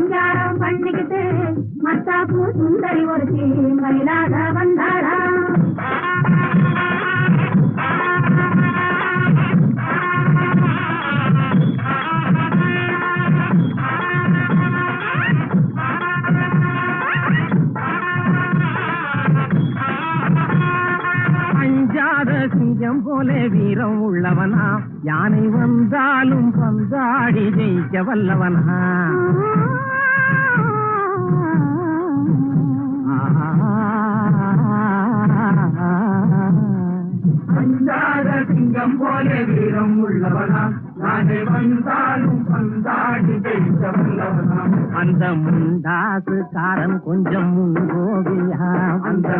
சிங்காரம் பண்ணிக்கிட்டு மத்தாப்பு சுந்தரி ஒருத்தி மயிலாக வந்தாளா அஞ்சாத சிங்கம் போல வீரம் உள்ளவனா. யானை வந்தாலும் பந்தாடி ஜெயிக்க வல்லவனா. சிங்கம் போல வீரம் உள்ளவனா நானே வந்தாலும் பந்தாடி ஜெயிக்க வல்லவனா அந்த முண்டாசு காரன் கொஞ்சம் முன்கோவியா அந்த